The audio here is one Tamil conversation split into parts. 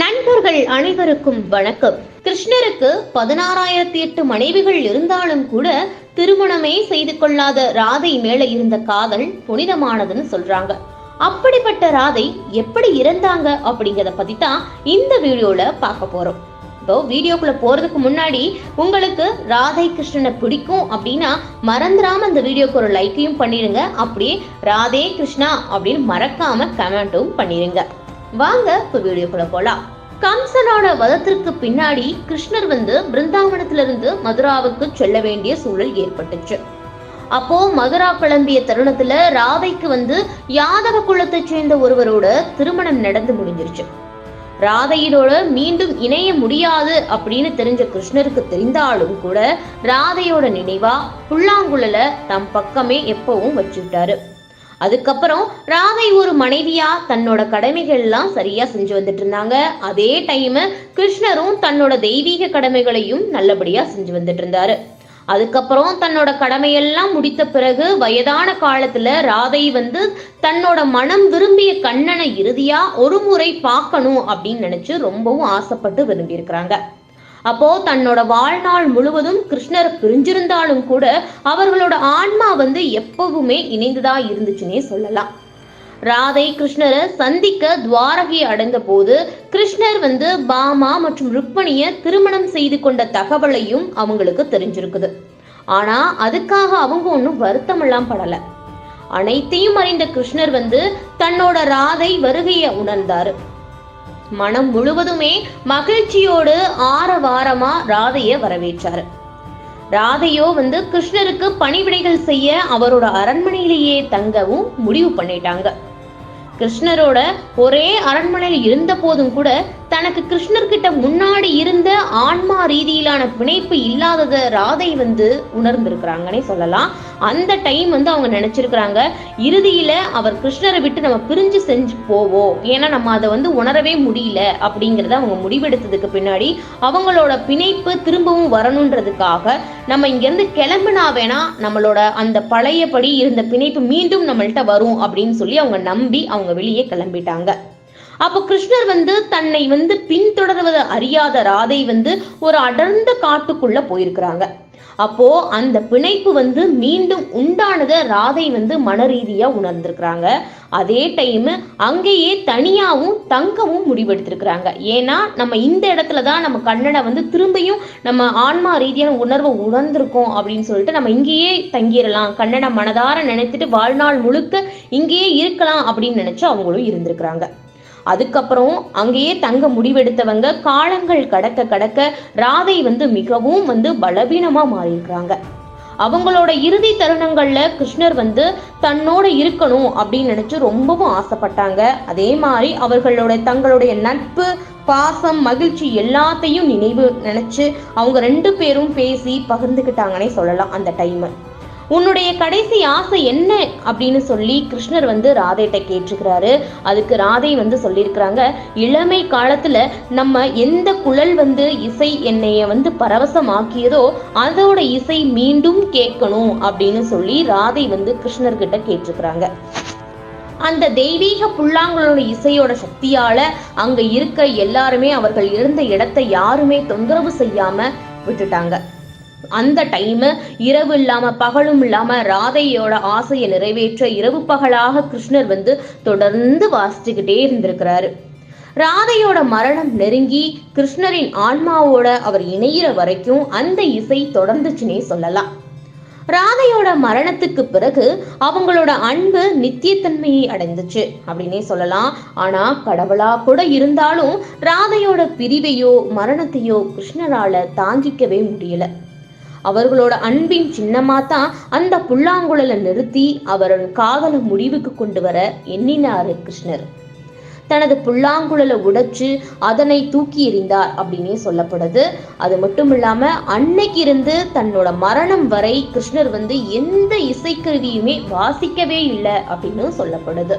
நண்பர்கள் அனைவருக்கும் வணக்கம். கிருஷ்ணருக்கு பதினாறாயிரத்தி எட்டு மனைவிகள் இருந்தாலும் கூட திருமணமே செய்து கொள்ளாத ராதை மேல இருந்த காதல் புனிதமானதுன்னு சொல்றாங்க. அப்படிப்பட்ட ராதை எப்படி இறந்தாங்க அப்படிங்கறத பத்தி தான் இந்த வீடியோல பார்க்க போறோம். இப்போ வீடியோக்குள்ள போறதுக்கு முன்னாடி உங்களுக்கு ராதை கிருஷ்ணனை பிடிக்கும் அப்படின்னா மறந்துடாம அந்த வீடியோக்கு ஒரு லைக்கையும் பண்ணிடுங்க. அப்படியே ராதே கிருஷ்ணா அப்படின்னு மறக்காம கமெண்ட்டும் பண்ணிடுங்க. வாங்க இப்போ வீடியோக்குள்ள போலாம். கம்சனோட வதத்திற்கு பின்னாடி கிருஷ்ணர் வந்து பிருந்தாவனத்திலிருந்து மதுராவுக்கு செல்ல வேண்டிய சூழல் ஏற்பட்டுச்சு. அப்போ மதுரா கிளம்பிய தருணத்துல ராதைக்கு வந்து யாதவ குலத்தை சேர்ந்த ஒருவரோட திருமணம் நடந்து முடிஞ்சிருச்சு. ராதையினோட மீண்டும் இணைய முடியாது அப்படின்னு தெரிஞ்ச கிருஷ்ணருக்கு தெரிந்தாலும் கூட ராதையோட நினைவா புல்லாங்குழல தம் பக்கமே எப்பவும் வச்சுட்டாரு அதுக்கப்புறம் ராதை ஒரு மனைவியா தன்னோட கடமைகள் எல்லாம் சரியா செஞ்சு வந்துட்டு இருந்தாங்க. அதே டைம் கிருஷ்ணரும் தன்னோட தெய்வீக கடமைகளையும் நல்லபடியா செஞ்சு வந்துட்டு இருந்தாரு. அதுக்கப்புறம் தன்னோட கடமையெல்லாம் முடித்த பிறகு வயதான காலத்துல ராதை வந்து தன்னோட மனம் விரும்பிய கண்ணனை இறுதியா ஒரு முறை பார்க்கணும் அப்படின்னு நினைச்சு ரொம்பவும் ஆசைப்பட்டு விரும்பி இருக்கிறாங்க அப்போ தன்னோட வாழ்நாள் முழுவதும் கிருஷ்ணர் பிரிஞ்சிருந்தாலும் கூட அவர்களோட ஆன்மா வந்து எப்பவுமே இணைந்துதான் இருந்துச்சுன்னே சொல்லலாம். ராதை கிருஷ்ணரை சந்திக்க துவாரகை அடைந்த போது கிருஷ்ணர் வந்து பாமா மற்றும் ருக்மணிய திருமணம் செய்து கொண்ட தகவலையும் அவங்களுக்கு தெரிஞ்சிருக்குது. ஆனா அதுக்காக அவங்க ஒன்றும் வருத்தமெல்லாம் படல. அனைத்தையும் அறிந்த கிருஷ்ணர் வந்து தன்னோட ராதை வருகையை உணர்ந்தாரு. மனம் முழுவதுமே மகிழ்ச்சியோடு ஆரவாரமா ராதைய வரவேற்றாரு. ராதையோ வந்து கிருஷ்ணருக்கு பணிவிடைகள் செய்ய அவரோட அரண்மனையிலேயே தங்கவும் முடிவு பண்ணிட்டாங்க. கிருஷ்ணரோட ஒரே அரண்மனையில் இருந்த போதும் கூட தனக்கு கிருஷ்ணர்கிட்ட முன்னாடி இருந்த ஆன்மா ரீதியிலான பிணைப்பு இல்லாதத ராதை வந்து உணர்ந்திருக்கிறாங்கன்னே சொல்லலாம். அந்த டைம் வந்து அவங்க நினைச்சிருக்கிறாங்க. இறுதியில அவர் கிருஷ்ணரை விட்டு நம்ம பிரிஞ்சு செஞ்சு போவோம். ஏன்னா நம்ம அதை வந்து உணரவே முடியல அப்படிங்கிறத அவங்க முடிவெடுத்ததுக்கு பின்னாடி அவங்களோட பிணைப்பு திரும்பவும் வரணுன்றதுக்காக நம்ம இங்கிருந்து கிளம்புனா வேணா நம்மளோட அந்த பழையபடி இருந்த பிணைப்பு மீண்டும் நம்மள்ட்ட வரும் அப்படின்னு சொல்லி அவங்க நம்பி அவங்க வெளியே கிளம்பிட்டாங்க. அப்போ கிருஷ்ணர் வந்து தன்னை வந்து பின்தொடர்வது அறியாத ராதை வந்து ஒரு அடர்ந்த காட்டுக்குள்ள போயிருக்கிறாங்க. அப்போ அந்த பிணைப்பு வந்து மீண்டும் உண்டானத ராதை வந்து மன ரீதியா உணர்ந்திருக்கிறாங்க. அதே டைம் அங்கேயே தனியாவும் தங்கவும் முடிவெடுத்திருக்கிறாங்க. ஏன்னா நம்ம இந்த இடத்துல தான் நம்ம கண்ணனை வந்து திரும்பியும் நம்ம ஆன்மா ரீதியான உணர்வை உணர்ந்திருக்கோம் அப்படின்னு சொல்லிட்டு நம்ம இங்கேயே தங்கிடலாம். கண்ணனை மனதார நினைத்துட்டு வாழ்நாள் முழுக்க இங்கேயே இருக்கலாம் அப்படின்னு நினைச்சு அவங்களும் இருந்திருக்கிறாங்க. அதுக்கப்புறம் அங்கேயே தங்க முடிவெடுத்தவங்க காலங்கள் கடக்க கடக்க ராதை வந்து மிகவும் வந்து பலவீனமா மாறியிருக்கிறாங்க. அவங்களோட இறுதி தருணங்கள்ல கிருஷ்ணர் வந்து தன்னோட இருக்கணும் அப்படின்னு நினைச்சு ரொம்பவும் ஆசைப்பட்டாங்க. அதே மாதிரி அவர்களோட தங்களுடைய நட்பு பாசம் மகிழ்ச்சி எல்லாத்தையும் நினைவு நினைச்சு அவங்க ரெண்டு பேரும் பேசி பகிர்ந்துக்கிட்டாங்கன்னே சொல்லலாம் அந்த டைம் உன்னுடைய கடைசி ஆசை என்ன அப்படின்னு சொல்லி கிருஷ்ணர் வந்து ராதைகிட்ட கேட்டிருக்கிறாரு. அதுக்கு ராதை வந்து சொல்லியிருக்கிறாங்க இளமை காலத்துல நம்ம எந்த குழல் வந்து இசை என்னைய வந்து பரவசமாக்கியதோ அதோட இசை மீண்டும் கேட்கணும் அப்படின்னு சொல்லி ராதை வந்து கிருஷ்ணர்கிட்ட கேட்டிருக்கிறாங்க. அந்த தெய்வீக புல்லாங்குழலோட இசையோட சக்தியால அங்க இருக்க எல்லாருமே அவர்கள் இருந்த இடத்தை யாருமே தொந்தரவு செய்யாம விட்டுட்டாங்க. அந்த டைம் இரவு இல்லாம பகலும் இல்லாம ராதையோட ஆசையை நிறைவேற்ற இரவு பகலாக கிருஷ்ணர் வந்து தொடர்ந்து வாசிச்சுக்கிட்டே இருந்திருக்கிறாரு. ராதையோட மரணம் நெருங்கி கிருஷ்ணரின் ஆன்மாவோட அவர் இணையிற வரைக்கும் அந்த இசை தொடர்ந்துச்சுன்னே சொல்லலாம். ராதையோட மரணத்துக்கு பிறகு அவங்களோட அன்பு நித்தியத்தன்மையை அடைந்துச்சு அப்படின்னே சொல்லலாம். ஆனா கடவுளா கூட இருந்தாலும் ராதையோட பிரிவையோ மரணத்தையோ கிருஷ்ணரால தாங்கிக்கவே முடியல. அவர்களோட அன்பின் சின்னமா தான் அந்த புல்லாங்குழலை நிறுத்தி அவரோட காதல முடிவுக்கு கொண்டு வர எண்ணினாரு கிருஷ்ணர். தனது புல்லாங்குழலை உடைச்சு அதனை தூக்கி எறிந்தார் அப்படின்னே சொல்லப்படுது. அது மட்டும் இல்லாம அன்னைக்கு இருந்து தன்னோட மரணம் வரை கிருஷ்ணர் வந்து எந்த இசைக்கருவியுமே வாசிக்கவே இல்லை அப்படின்னு சொல்லப்படுது.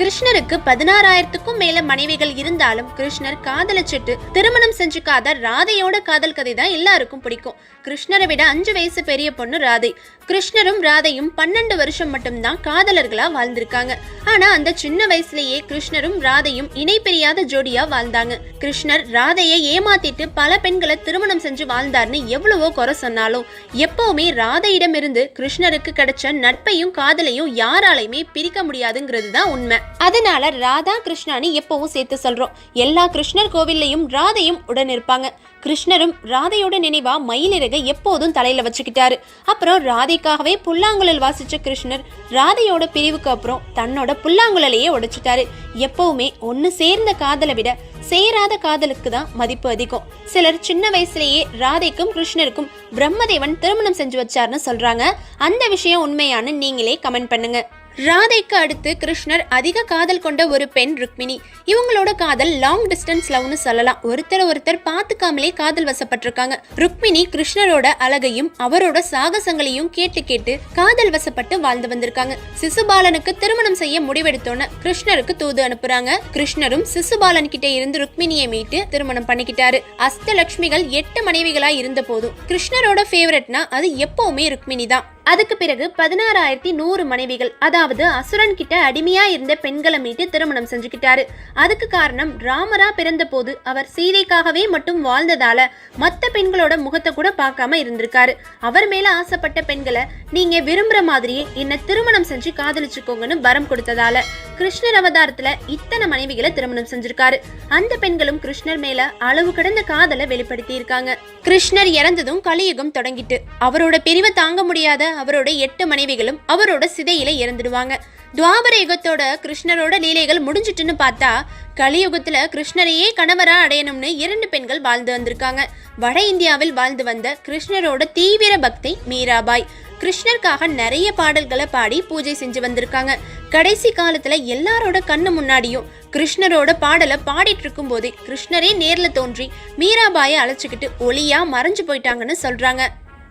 கிருஷ்ணருக்கு பதினாறாயிரத்துக்கும் மேல மனைவிகள் இருந்தாலும் கிருஷ்ணர் காதலிச்சுட்டு திருமணம் செஞ்சுக்காத ராதையோட காதல் கதை தான் எல்லாருக்கும் பிடிக்கும். கிருஷ்ணரை விட அஞ்சு வயசு பெரிய பொண்ணு ராதை. கிருஷ்ணரும் ராதையும் பன்னெண்டு வருஷம் மட்டும்தான் காதலர்களா வாழ்ந்திருக்காங்க. ஆனா அந்த சின்ன வயசுலயே கிருஷ்ணரும் ராதையும் இணை பிரியாத ஜோடியா வாழ்ந்தாங்க. கிருஷ்ணர் ராதையை ஏமாத்திட்டு பல பெண்களை திருமணம் செஞ்சு வாழ்ந்தார்னு எவ்வளவோ குறை சொன்னாலும் எப்பவுமே ராதையிடமிருந்து கிருஷ்ணருக்கு கிடைச்ச நட்பையும் காதலையும் யாராலையுமே பிரிக்க முடியாதுங்கிறது தான் உண்மை. அதனால ராதா கிருஷ்ணான்னு எப்பவும் சேர்த்து சொல்றோம். எல்லா கிருஷ்ணர் கோவில்லையும் ராதையும் உடன் இருப்பாங்க. கிருஷ்ணரும் ராதையோட நினைவா மயிலிறகை எப்போதும் தலையில வச்சுக்கிட்டாரு. அப்புறம் ராதைக்காகவே புல்லாங்குழல் வாசிச்ச கிருஷ்ணர் ராதையோட பிரிவுக்கு அப்புறம் தன்னோட புல்லாங்குழலையே உடைச்சிட்டாரு. எப்பவுமே ஒன்னு சேர்ந்த காதலை விட சேராத காதலுக்கு தான் மதிப்பு அதிகம். சிலர் சின்ன வயசுலேயே ராதைக்கும் கிருஷ்ணருக்கும் பிரம்மதேவன் திருமணம் செஞ்சு வச்சாருன்னு சொல்றாங்க. அந்த விஷயம் உண்மையானு நீங்களே கமெண்ட் பண்ணுங்க. ராதைக்கு அடுத்து கிருஷ்ணர் அதிக காதல் கொண்ட ஒரு பெண் ருக்மிணி. இவங்களோட காதல் லாங் டிஸ்டன்ஸ் லவ்னு சொல்லலாம். ஒருத்தர் ஒருத்தர் பார்த்துக்காமலே காதல் வசப்பட்டிருக்காங்க. ருக்மிணி கிருஷ்ணரோட அழகையும் அவரோட சாகசங்களையும் கேட்டு கேட்டு காதல் வசப்பட்டு வாழ்ந்து வந்திருக்காங்க. சிசுபாலனுக்கு திருமணம் செய்ய முடிவெடுத்தோன்னு கிருஷ்ணருக்கு தூது அனுப்புறாங்க. கிருஷ்ணரும் சிசுபாலன் கிட்ட இருந்து ருக்மிணியை மீட்டு திருமணம் பண்ணிக்கிட்டாரு. அஸ்தலக்ஷ்மிகள் எட்டு மனைவிகளா இருந்த போதும் கிருஷ்ணரோட ஃபேவரட்னா அது எப்பவுமே ருக்மிணி தான் அதுக்கு பிறகு பதினாறாயிரத்தி நூறு மனைவிகள் அதாவது அசுரன் கிட்ட அடிமையா இருந்த பெண்களை மீட்டு திருமணம் செஞ்சுக்கிட்டாரு. அதுக்கு காரணம் ராமரா பிறந்த போது அவர் சீதைக்காகவே மட்டும் வாழ்ந்ததால மற்ற பெண்களோட முகத்தை கூட பார்க்காம இருந்திருக்காரு. அவர் மேல ஆசைப்பட்ட பெண்களை நீங்க விரும்புற மாதிரியே என்ன திருமணம் செஞ்சு காதலிச்சுக்கோங்கன்னு வரம் கொடுத்ததால கிருஷ்ணர் அவதாரத்துல இத்தனை மனைவிகளை திருமணம் செஞ்சிருக்காரு. அந்த பெண்களும் கிருஷ்ணர் மேல அளவு கடந்த காதலை வெளிப்படுத்தி இருக்காங்க கிருஷ்ணர் இறந்ததும் கலியுகம் தொடங்கிட்டு அவரோட பிரிவை தாங்க முடியாத அவரோட எட்டு மனைவிகளும் அவரோட சிதையில இறந்துடுவாங்க. துவாபர யுகத்தோட கிருஷ்ணரோட லீலைகள் முடிஞ்சிட்டுன்னு பார்த்தா கலியுகத்துல கிருஷ்ணரையே கணவரா அடையணும்னு இரண்டு பெண்கள் வாழ்ந்து வந்திருக்காங்க. வட இந்தியாவில் வாழ்ந்து வந்த கிருஷ்ணரோட தீவிர பக்தை மீராபாய். கிருஷ்ணருக்காக நிறைய பாடல்களை பாடி பூஜை செஞ்சு வந்திருக்காங்க. கடைசி காலத்துல எல்லாரோட கண்ணு முன்னாடியும் கிருஷ்ணரோட பாடலை பாடிட்டு இருக்கும் போதே கிருஷ்ணரே நேர்ல தோன்றி மீராபாயை அழைச்சிக்கிட்டு ஒளியா மறைஞ்சு போயிட்டாங்கன்னு சொல்றாங்க.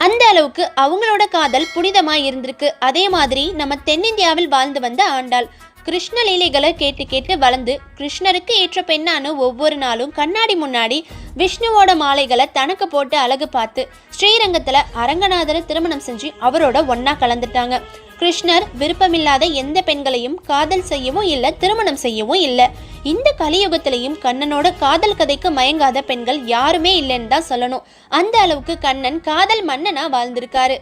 அந்த அளவுக்கு அவங்களோட காதல் புனிதமாக இருந்திருக்கு. அதே மாதிரி நம்ம தென்னிந்தியாவில் வாழ்ந்து வந்த ஆண்டாள். கிருஷ்ண லீலைகளை கேட்டு கேட்டு வளர்ந்து கிருஷ்ணருக்கு ஏற்ற பெண்ணான ஒவ்வொரு நாளும் கண்ணாடி முன்னாடி விஷ்ணுவோட மாலைகளை தனக்கு போட்டு அழகு பார்த்து ஸ்ரீரங்கத்துல அரங்கநாதரை திருமணம் செஞ்சு அவரோட ஒன்னா கலந்துட்டாங்க. கிருஷ்ணர் விருப்பமில்லாத எந்த பெண்களையும் காதல் செய்யவும் இல்லை திருமணம் செய்யவும் இல்லை. இந்த கலியுகத்திலையும் கண்ணனோட காதல் கதைக்கு மயங்காத பெண்கள் யாருமே இல்லைன்னு தான் சொல்லணும். அந்த அளவுக்கு கண்ணன் காதல் மன்னனா வாழ்ந்திருக்காரு.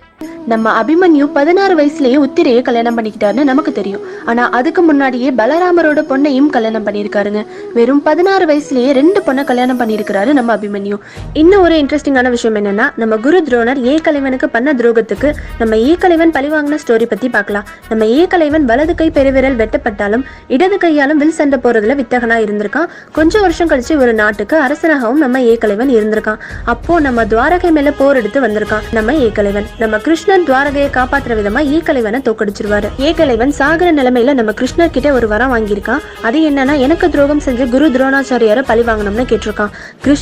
நம்ம அபிமன்யு பதினாறு வயசுலயே உத்திரையை கல்யாணம் பண்ணிக்கிட்டாருன்னு நமக்கு தெரியும். ஆனா அதுக்கு முன்னாடியே பலராமரோட பொண்ணையும் கல்யாணம் பண்ணியிருக்காருங்க. வெறும் பதினாறு வயசுலயே ரெண்டு பொண்ணை கல்யாணம் பண்ணியிருக்கிறாரு நம்ம அபிமன்யு. இன்னும் ஒரு இன்ட்ரெஸ்டிங்கான விஷயம் என்னன்னா நம்ம குரு துரோணர் ஏ கலைவனுக்கு பண்ண துரோகத்துக்கு நம்ம ஏ கலைவன் பழிவாங்கின ஸ்டோரி பத்தி பார்க்கலாம். நம்ம ஏ கலைவன் வலது கை பெருவிரல் வெட்டப்பட்டாலும் இடது கையாலும் வில் சண்டை போறதுல வித்தகனா இருந்திருக்கான். கொஞ்சம் வருஷம் கழிச்சு ஒரு நாட்டுக்கு அரசனாகவும் நம்ம ஏ கலைவன் இருந்திருக்கான். அப்போ நம்ம துவாரகை மேல போர் எடுத்து வந்திருக்கான் நம்ம ஏ கலைவன் நம்ம கிருஷ்ணன் துவாரகையை காப்பாத்துற விதமா ஏ கலைவனை தோக்கடிச்சிருவாரு. ஏ கலைவன் சாகர நிலைமையில நம்ம கிருஷ்ணர் கிட்ட ஒரு வரம் வாங்கியிருக்கான். அது என்னன்னா எனக்கு துரோகம் செஞ்ச குரு துரோணாச்சாரியார பழி வாங்கணும்னு கேட்டிருக்கான்.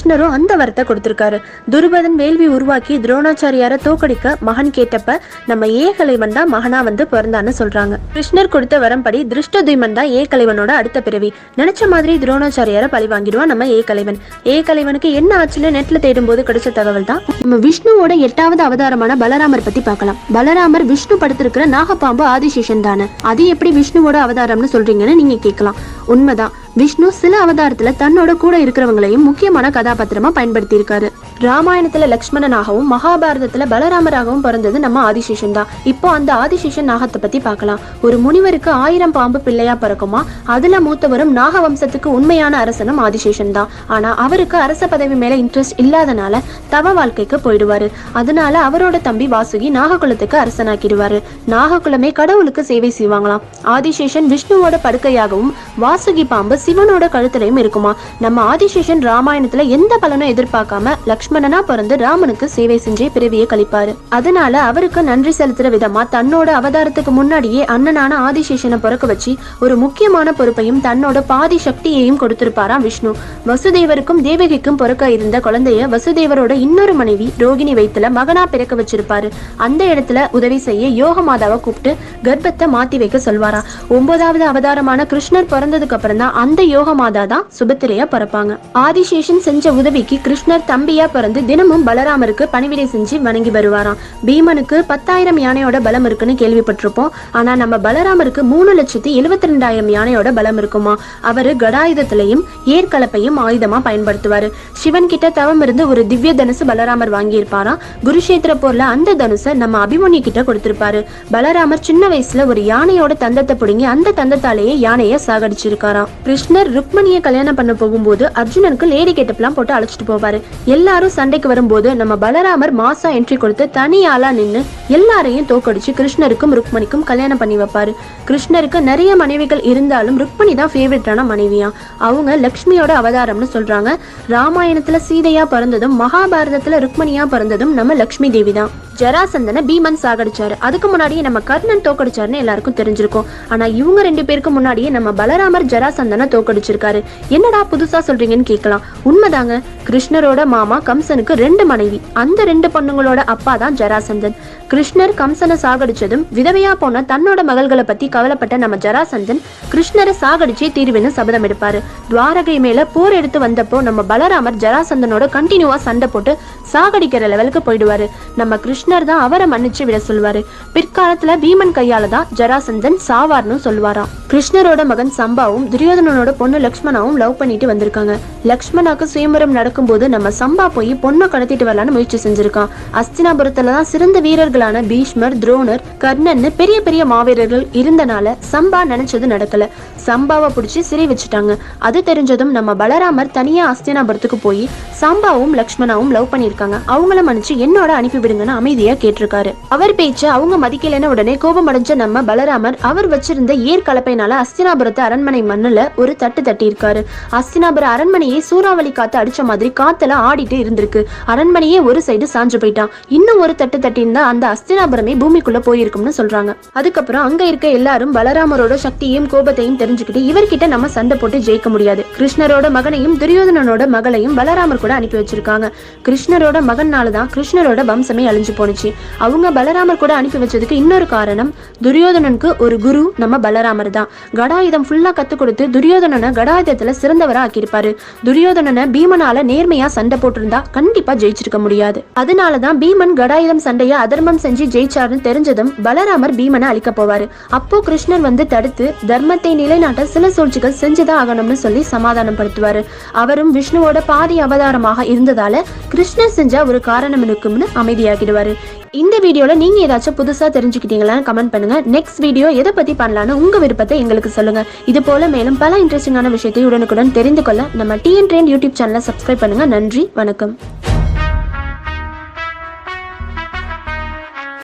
கிருஷ்ணரும் அந்த வரத்தை கொடுத்திருக்காரு. துருபதன் வேள்வி உருவாக்கி துரோணாச்சாரியார தோக்கடிக்க மகன் கேட்டப்ப நம்ம ஏகலைவன் தான் மகனா வந்து பிறந்தான்னு சொல்றாங்க. கிருஷ்ணர் கொடுத்த வரம்படி திருஷ்டதுய்மன் தான் ஏகலைவனோட அடுத்த பிறவி. நினைச்ச மாதிரி துரோணாச்சாரியார பழி வாங்கிடுவான் நம்ம ஏகலைவன். ஏகலைவனுக்கு என்ன ஆச்சுன்னு நெட்ல தேடும் போது கிடைச்ச தகவல் தான். நம்ம விஷ்ணுவோட எட்டாவது அவதாரமான பலராமர் பத்தி பார்க்கலாம். பலராமர் விஷ்ணு படுத்திருக்கிற நாகப்பாம்பு ஆதிசேஷன் தானே. அது எப்படி விஷ்ணுவோட அவதாரம்னு சொல்றீங்கன்னு நீங்க கேட்கலாம். உண்மைதான். விஷ்ணு சில அவதாரத்துல தன்னோட கூட இருக்கிறவங்களையும் முக்கியமான கதாபாத்திரமா பயன்படுத்தி இருக்காரு ராமாயணத்துல லக்ஷ்மணனாகவும் மகாபாரதத்துல பலராமராகவும் பிறந்தது நம்ம ஆதிசேஷன் தான். இப்போ அந்த ஆதிசேஷன் நாகத்தை பத்தி பார்க்கலாம். ஒரு முனிவருக்கு ஆயிரம் பாம்பு பிள்ளையா பிறக்குமா? அதுல மூத்தவரும் நாக வம்சத்துக்கு உண்மையான அரசனும் ஆதிசேஷன் தான். ஆனா அவருக்கு அரச பதவி மேல இன்ட்ரெஸ்ட் இல்லாதனால தவ வாழ்க்கைக்கு போயிடுவாரு. அதனால அவரோட தம்பி வாசுகி நாககுலத்துக்கு அரசனாக்கிடுவாரு. நாககுலமே கடவுளுக்கு சேவை செய்வாங்களாம். ஆதிசேஷன் விஷ்ணுவோட படுக்கையாகவும் வாசுகி பாம்பு சிவனோட கழுத்துலையும் இருக்குமா? நம்ம ஆதிசேஷன் ராமாயணத்துல எந்த பலனும் எதிர்பார்க்காம லக்ஷ்மி லக்ஷ்மணனா பிறந்து ராமனுக்கு சேவை செஞ்சே பிறவியை கழிப்பாரு. அதனால அவருக்கு நன்றி செலுத்துற விதமா தன்னோட அவதாரத்துக்கு முன்னாடியே அண்ணனான ஆதிசேஷனை பிறக்க வச்சு ஒரு முக்கியமான பொறுப்பையும் தன்னோட பாதி சக்தியையும் கொடுத்திருப்பாராம் விஷ்ணு. வசுதேவருக்கும் தேவகிக்கும் பிறக்க இருந்த குழந்தைய வசுதேவரோட இன்னொரு மனைவி ரோகிணி வைத்துல மகனா பிறக்க வச்சிருப்பாரு. அந்த இடத்துல உதவி செய்ய யோக மாதாவை கூப்பிட்டு கர்ப்பத்தை மாத்தி வைக்க சொல்வாராம் ஒன்பதாவது அவதாரமான கிருஷ்ணர் பிறந்ததுக்கு அப்புறம் தான் அந்த யோக மாதா தான் சுபத்திரையா பிறப்பாங்க. ஆதிசேஷன் செஞ்ச உதவிக்கு கிருஷ்ணர் தம்பியா பிறந்து தினமும் பலராமருக்கு பணிவிடை செஞ்சு வணங்கி வருவாராம். பீமனுக்கு பத்தாயிரம் யானையோட பலம் இருக்குன்னு கேள்விப்பட்டிருப்போம். ஆனா நம்ம பலராமருக்கு மூணு லட்சத்தி எழுபத்தி ரெண்டாயிரம் யானையோட பலம் இருக்குமா? அவரு கடாயுதத்திலையும் ஏற்கலப்பையும் ஆயுதமா பயன்படுத்துவாரு. சிவன் கிட்ட தவம் இருந்து ஒரு திவ்ய தனுசு பலராமர் வாங்கியிருப்பாராம். குருஷேத்திர போர்ல அந்த தனுசை நம்ம அபிமன்யு கிட்ட கொடுத்திருப்பாரு. பலராமர் சின்ன வயசுல ஒரு யானையோட தந்தத்தை பிடுங்கி அந்த தந்தத்தாலேயே யானையை சாகடிச்சிருக்காராம். கிருஷ்ணர் ருக்மணியை கல்யாணம் பண்ண போகும்போது அர்ஜுனனுக்கு லேடி கெட்டப்லாம் போட்டு அழைச்சிட்டு போவாரு. எல்லாரும் சண்டைக்கு வரும்போது நம்ம பலராமர் மாசா என்ட்ரி கொடுத்து தனி ஆளா நின்னு எல்லாரையும் தோக்கடிச்சு கிருஷ்ணருக்கும் ருக்மணிக்கும் கல்யாணம் பண்ணி வைப்பாரு. கிருஷ்ணருக்கு நிறைய மனைவிகள் இருந்தாலும் ருக்மணி தான் ஃபேவரட்டான மனைவியா. அவங்க லக்ஷ்மியோட அவதாரம்னு சொல்றாங்க. ராமாயணத்துல சீதையா பிறந்ததும் மகாபாரதத்துல ருக்மணியா பிறந்ததும் நம்ம லக்ஷ்மி தேவி தான். ஜராசந்தனை பீமன் சாகடிச்சாரு. அதுக்கு முன்னாடியே நம்ம கர்ணன் தோக்கடிச்சாருன்னு எல்லாருக்கும் தெரிஞ்சிருக்கும். ஆனா இவங்க ரெண்டு பேருக்கு முன்னாடியே நம்ம பலராமர் ஜராசந்தனை தோக்கடிச்சிருக்காரு. என்னடா புதுசா சொல்றீங்கன்னு கேட்கலாம். உண்மைதாங்க கிருஷ்ணரோட மாமா கம்சனுக்கு ரெண்டு மனைவி. அந்த ரெண்டு பொண்ணுங்களோட அப்பா தான் ஜராசந்தன். கிருஷ்ணர் கம்சனை சாகடிச்சதும் விதவையா போன தன்னோட மகள்களை பத்தி கவலைப்பட்ட நம்ம ஜராசந்தன் கிருஷ்ணரை சாகடிச்சே தீர்வுன்னு சபதம் எடுப்பாரு. துவாரகை மேல போர் எடுத்து வந்தப்போ நம்ம பலராமர் ஜராசந்தனோட கண்டினியூவா சண்டை போட்டு சாகடிக்கிற லெவலுக்கு போயிடுவாரு. நம்ம கிருஷ்ண கிருஷ்ணர் தான் அவரை மன்னிச்சு விட சொல்வாரு. பிற்காலத்துல பீமன் கையால தான் ஜராசந்தன் சாவார்னு சொல்லுவாராம். கிருஷ்ணரோட மகன் சம்பாவும் துரியோதனனோட பொண்ணு லக்ஷ்மணாவும் லவ் பண்ணிட்டு வந்திருக்காங்க. லக்ஷ்மணாக்கு சுயமரம் நடக்கும்போது நம்ம சம்பா போய் பொண்ணை கடத்திட்டு வரலான்னு முயற்சி செஞ்சிருக்கான். அஸ்தினாபுரத்துல தான் சிறந்த வீரர்களான பீஷ்மர் துரோணர் கர்ணன்னு பெரிய பெரிய மாவீரர்கள் இருந்தனால சம்பா நினைச்சது நடக்கல. சம்பாவை பிடிச்சி சிறை வச்சுட்டாங்க. அது தெரிஞ்சதும் நம்ம பலராமர் தனியா அஸ்தினாபுரத்துக்கு போய் சம்பாவும் லக்ஷ்மணாவும் லவ் பண்ணியிருக்காங்க. அவங்கள மன்னிச்சு என்னோட அனுப்பி விடுங்கன்னு அமைதியா கேட்டிருக்காரு. அவர் பேச்ச அவங்க மதிக்கலன்னு உடனே கோபம் அடைஞ்ச நம்ம பலராமர் அவர் வச்சிருந்த ஏர் கலப்பைனால அஸ்தினாபுரத்து அரண்மனை மண்ணுல ஒரு தட்டு தட்டி இருக்காரு அஸ்தினாபுர அரண்மனையை சூறாவளி காத்து அடிச்ச மாதிரி காத்துல ஆடிட்டு இருந்திருக்கு. அரண்மனையே ஒரு சைடு சாஞ்சு போயிட்டான். இன்னும் ஒரு தட்டு தட்டி இருந்தா அந்த அஸ்தினாபுரமே பூமிக்குள்ள போயிருக்கும்னு சொல்றாங்க. அதுக்கப்புறம் அங்க இருக்க எல்லாரும் பலராமரோட சக்தியையும் கோபத்தையும் தெரிஞ்சுக்கிட்டு இவர்கிட்ட நம்ம சண்டை போட்டு ஜெயிக்க முடியாது. கிருஷ்ணரோட மகனையும் துரியோதனனோட மகளையும் பலராமர் கூட அனுப்பி வச்சிருக்காங்க. கிருஷ்ணரோட மகனால தான் கிருஷ்ணரோட வம்சமே அழிஞ்சு போணுச்சு. அவங்க பலராமர் கூட அனுப்பி வச்சதுக்கு இன்னொரு காரணம் துரியோதனனுக்கு ஒரு குரு நம்ம பலராமர் தான். கடாயுதம் ஃபுல்லா கத்து கொடுத்து துரியோதனனை கடாயுதத்துல சிறந்தவரா ஆக்கியிருப்பாரு. துரியோதனனை பீமனால நேர்மையா சண்டை போட்டிருந்தா கண்டிப்பா ஜெயிச்சிருக்க முடியாது. அதனாலதான் பீமன் கடாயுதம் சண்டைய அதர்மம் செஞ்சு ஜெயிச்சாருன்னு தெரிஞ்சதும் பலராமர் பீமனை அழிக்க போவாரு. அப்போ கிருஷ்ணர் வந்து தடுத்து தர்மத்தை நிலைநாட்ட சில சூழ்ச்சிகள் செஞ்சுதான் ஆகணும்னு சொல்லி சமாதானப்படுத்துவாரு. அவரும் விஷ்ணுவோட பாதி அவதாரமாக இருந்ததால கிருஷ்ணர் செஞ்ச ஒரு காரணம் இருக்கும்னு அமைதியாகிடுவாரு இந்த வீடியோவில் நீங்கள் ஏதாச்சும் புதுசாக தெரிஞ்சுக்கிட்டீங்களான்னு கமெண்ட் பண்ணுங்கள் நெக்ஸ்ட் வீடியோ எதை பற்றி பண்ணலான்னு உங்கள் விருப்பத்தை எங்களுக்கு சொல்லுங்கள் இது போல மேலும் பல இன்ட்ரெஸ்டிங்கான விஷயத்தை உடனுக்குடன் தெரிந்து கொள்ள நம்ம டிஎன் ட்ரெயின் யூடியூப் சேனலை சப்ஸ்கிரைப் பண்ணுங்கள் நன்றி வணக்கம்.